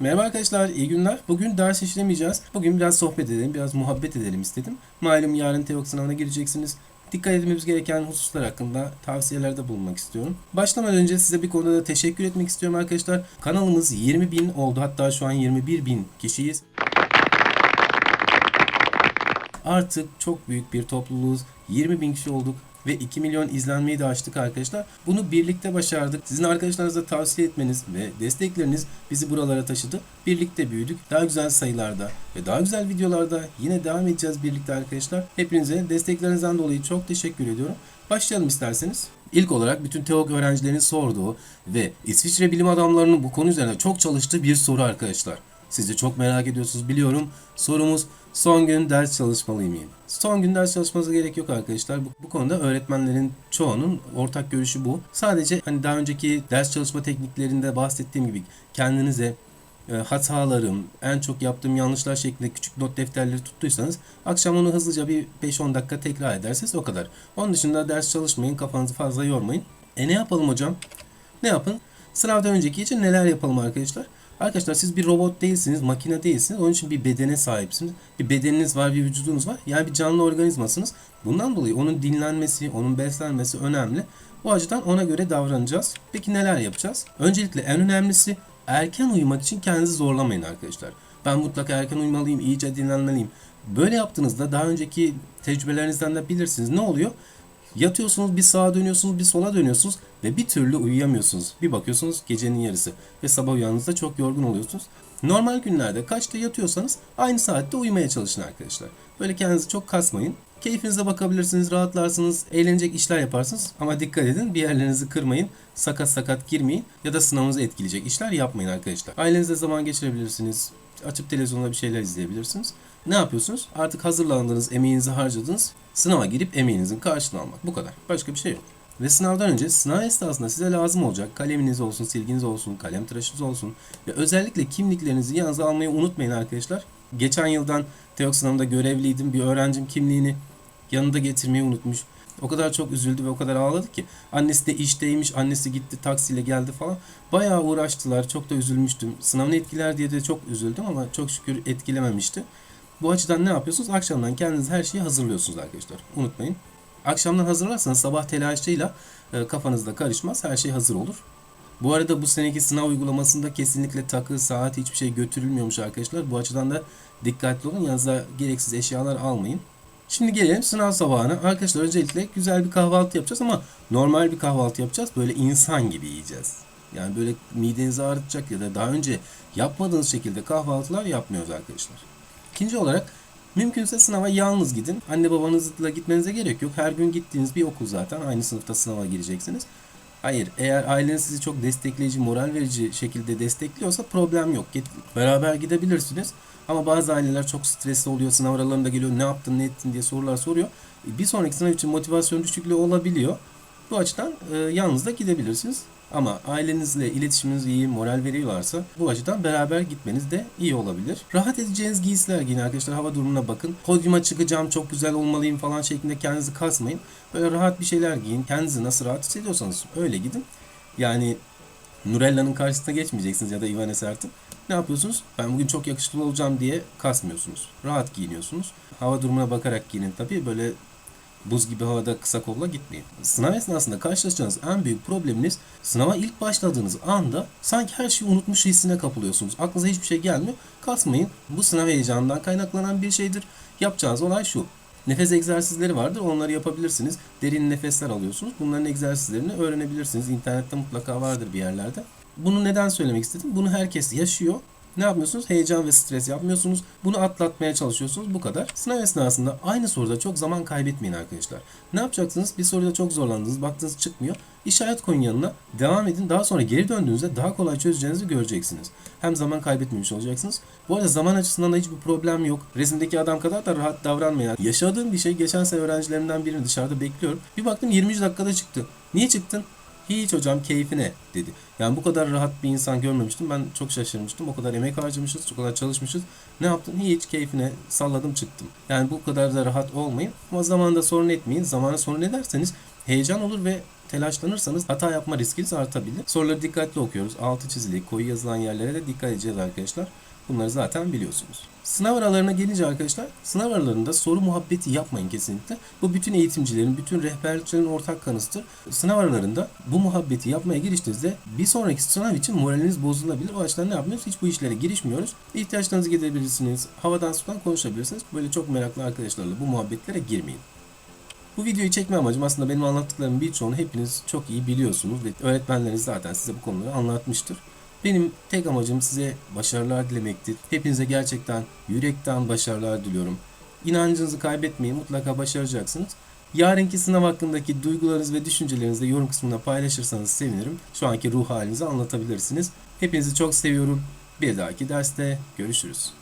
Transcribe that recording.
Merhaba arkadaşlar, iyi günler. Bugün ders işlemeyeceğiz. Bugün biraz sohbet edelim, biraz muhabbet edelim istedim. Malum yarın TEOK sınavına gireceksiniz. Dikkat etmemiz gereken hususlar hakkında tavsiyelerde bulunmak istiyorum. Başlamadan önce size bir konuda da teşekkür etmek istiyorum arkadaşlar. Kanalımız 20 bin oldu. Hatta şu an 21 bin kişiyiz. Artık çok büyük bir topluluğuz. 20 bin kişi olduk ve 2 milyon izlenmeyi de aştık arkadaşlar. Bunu birlikte başardık. Sizin arkadaşlarınıza tavsiye etmeniz ve destekleriniz bizi buralara taşıdı. Birlikte büyüdük. Daha güzel sayılarda ve daha güzel videolarda yine devam edeceğiz birlikte arkadaşlar. Hepinize desteklerinizden dolayı çok teşekkür ediyorum. Başlayalım isterseniz. İlk olarak bütün TEOK öğrencilerinin sorduğu ve İsviçre bilim adamlarının bu konu üzerine çok çalıştığı bir soru arkadaşlar. Siz de çok merak ediyorsunuz biliyorum. Sorumuz son gün ders çalışmalı mıyım? Son gün ders çalışmanıza gerek yok arkadaşlar. Bu, bu konuda öğretmenlerin çoğunun ortak görüşü bu. Sadece hani daha önceki ders çalışma tekniklerinde bahsettiğim gibi kendinize e, hatalarım, en çok yaptığım yanlışlar şeklinde küçük not defterleri tuttuysanız akşam onu hızlıca bir 5-10 dakika tekrar ederseniz o kadar. Onun dışında ders çalışmayın, kafanızı fazla yormayın. E ne yapalım hocam? Ne yapın? Sınavdan önceki için neler yapalım arkadaşlar? Arkadaşlar siz bir robot değilsiniz, makine değilsiniz. Onun için bir bedene sahipsiniz. Bir bedeniniz var, bir vücudunuz var. Yani bir canlı organizmasınız. Bundan dolayı onun dinlenmesi, onun beslenmesi önemli. Bu açıdan ona göre davranacağız. Peki neler yapacağız? Öncelikle en önemlisi erken uyumak için kendinizi zorlamayın arkadaşlar. Ben mutlaka erken uyumalıyım, iyice dinlenmeliyim. Böyle yaptığınızda daha önceki tecrübelerinizden de bilirsiniz. Ne oluyor? Yatıyorsunuz bir sağa dönüyorsunuz bir sola dönüyorsunuz ve bir türlü uyuyamıyorsunuz. Bir bakıyorsunuz gecenin yarısı ve sabah uyandığınızda çok yorgun oluyorsunuz. Normal günlerde kaçta yatıyorsanız aynı saatte uyumaya çalışın arkadaşlar. Böyle kendinizi çok kasmayın. Keyfinize bakabilirsiniz, rahatlarsınız, eğlenecek işler yaparsınız. Ama dikkat edin bir yerlerinizi kırmayın, sakat sakat girmeyin ya da sınavınızı etkileyecek işler yapmayın arkadaşlar. Ailenizle zaman geçirebilirsiniz, açıp televizyonda bir şeyler izleyebilirsiniz. Ne yapıyorsunuz? Artık hazırlandınız, emeğinizi harcadınız. Sınava girip emeğinizin karşılığını almak. Bu kadar. Başka bir şey yok. Ve sınavdan önce sınav esnasında size lazım olacak kaleminiz olsun, silginiz olsun, kalem tıraşınız olsun ve özellikle kimliklerinizi yanınıza almayı unutmayın arkadaşlar. Geçen yıldan TEOK sınavında görevliydim. Bir öğrencim kimliğini yanında getirmeyi unutmuş. O kadar çok üzüldü ve o kadar ağladı ki. Annesi de işteymiş, annesi gitti taksiyle geldi falan. Bayağı uğraştılar, çok da üzülmüştüm. Sınavını etkiler diye de çok üzüldüm ama çok şükür etkilememişti. Bu açıdan ne yapıyorsunuz? Akşamdan kendiniz her şeyi hazırlıyorsunuz arkadaşlar. Unutmayın. Akşamdan hazırlarsanız sabah telaşıyla e, kafanızda karışmaz. Her şey hazır olur. Bu arada bu seneki sınav uygulamasında kesinlikle takı, saat hiçbir şey götürülmüyormuş arkadaşlar. Bu açıdan da dikkatli olun. Yanınıza gereksiz eşyalar almayın. Şimdi gelelim sınav sabahına. Arkadaşlar öncelikle güzel bir kahvaltı yapacağız ama normal bir kahvaltı yapacağız. Böyle insan gibi yiyeceğiz. Yani böyle midenizi ağrıtacak ya da daha önce yapmadığınız şekilde kahvaltılar yapmıyoruz arkadaşlar. İkinci olarak mümkünse sınava yalnız gidin. Anne babanızla gitmenize gerek yok. Her gün gittiğiniz bir okul zaten. Aynı sınıfta sınava gireceksiniz. Hayır, eğer aileniz sizi çok destekleyici, moral verici şekilde destekliyorsa problem yok. Beraber gidebilirsiniz. Ama bazı aileler çok stresli oluyor. Sınav aralarında geliyor. Ne yaptın, ne ettin diye sorular soruyor. Bir sonraki sınav için motivasyon düşüklüğü olabiliyor. Bu açıdan e, yalnız da gidebilirsiniz. Ama ailenizle iletişiminiz iyi, moral veriyorlarsa bu açıdan beraber gitmeniz de iyi olabilir. Rahat edeceğiniz giysiler giyin arkadaşlar. Hava durumuna bakın. Podyuma çıkacağım, çok güzel olmalıyım falan şeklinde kendinizi kasmayın. Böyle rahat bir şeyler giyin. Kendinizi nasıl rahat hissediyorsanız öyle gidin. Yani Nurella'nın karşısına geçmeyeceksiniz ya da Ivana Sert'in. Ne yapıyorsunuz? Ben bugün çok yakışıklı olacağım diye kasmıyorsunuz. Rahat giyiniyorsunuz. Hava durumuna bakarak giyinin tabii. Böyle buz gibi havada kısa kolla gitmeyin. Sınav esnasında karşılaşacağınız en büyük probleminiz sınava ilk başladığınız anda sanki her şeyi unutmuş hissine kapılıyorsunuz. Aklınıza hiçbir şey gelmiyor. Kasmayın. Bu sınav heyecanından kaynaklanan bir şeydir. Yapacağınız olay şu. Nefes egzersizleri vardır. Onları yapabilirsiniz. Derin nefesler alıyorsunuz. Bunların egzersizlerini öğrenebilirsiniz. İnternette mutlaka vardır bir yerlerde. Bunu neden söylemek istedim? Bunu herkes yaşıyor ne yapmıyorsunuz? Heyecan ve stres yapmıyorsunuz. Bunu atlatmaya çalışıyorsunuz. Bu kadar. Sınav esnasında aynı soruda çok zaman kaybetmeyin arkadaşlar. Ne yapacaksınız? Bir soruda çok zorlandınız. Baktınız çıkmıyor. İşaret koyun yanına. Devam edin. Daha sonra geri döndüğünüzde daha kolay çözeceğinizi göreceksiniz. Hem zaman kaybetmemiş olacaksınız. Bu arada zaman açısından da hiçbir problem yok. Resimdeki adam kadar da rahat davranmayın. Yaşadığım bir şey geçen sene öğrencilerimden birini dışarıda bekliyorum. Bir baktım 20 dakikada çıktı. Niye çıktın? Hiç hocam keyfine dedi. Yani bu kadar rahat bir insan görmemiştim. Ben çok şaşırmıştım. O kadar emek harcamışız, o kadar çalışmışız. Ne yaptın? Hiç keyfine salladım çıktım. Yani bu kadar da rahat olmayın. Ama zamanda sorun etmeyin. Zamanı sorun ederseniz heyecan olur ve telaşlanırsanız hata yapma riskiniz artabilir. Soruları dikkatli okuyoruz. Altı çizili, koyu yazılan yerlere de dikkat edeceğiz arkadaşlar. Bunları zaten biliyorsunuz. Sınav aralarına gelince arkadaşlar, sınav aralarında soru muhabbeti yapmayın kesinlikle. Bu bütün eğitimcilerin, bütün rehberlikçilerin ortak kanısıdır. Sınav aralarında bu muhabbeti yapmaya giriştiğinizde bir sonraki sınav için moraliniz bozulabilir. O açıdan ne yapmıyoruz? Hiç bu işlere girişmiyoruz. İhtiyaçlarınızı gidebilirsiniz. Havadan sudan konuşabilirsiniz. Böyle çok meraklı arkadaşlarla bu muhabbetlere girmeyin. Bu videoyu çekme amacım aslında benim anlattıklarımın birçoğunu hepiniz çok iyi biliyorsunuz ve öğretmenleriniz zaten size bu konuları anlatmıştır. Benim tek amacım size başarılar dilemektir. Hepinize gerçekten yürekten başarılar diliyorum. İnancınızı kaybetmeyin mutlaka başaracaksınız. Yarınki sınav hakkındaki duygularınız ve düşüncelerinizi de yorum kısmında paylaşırsanız sevinirim. Şu anki ruh halinizi anlatabilirsiniz. Hepinizi çok seviyorum. Bir dahaki derste görüşürüz.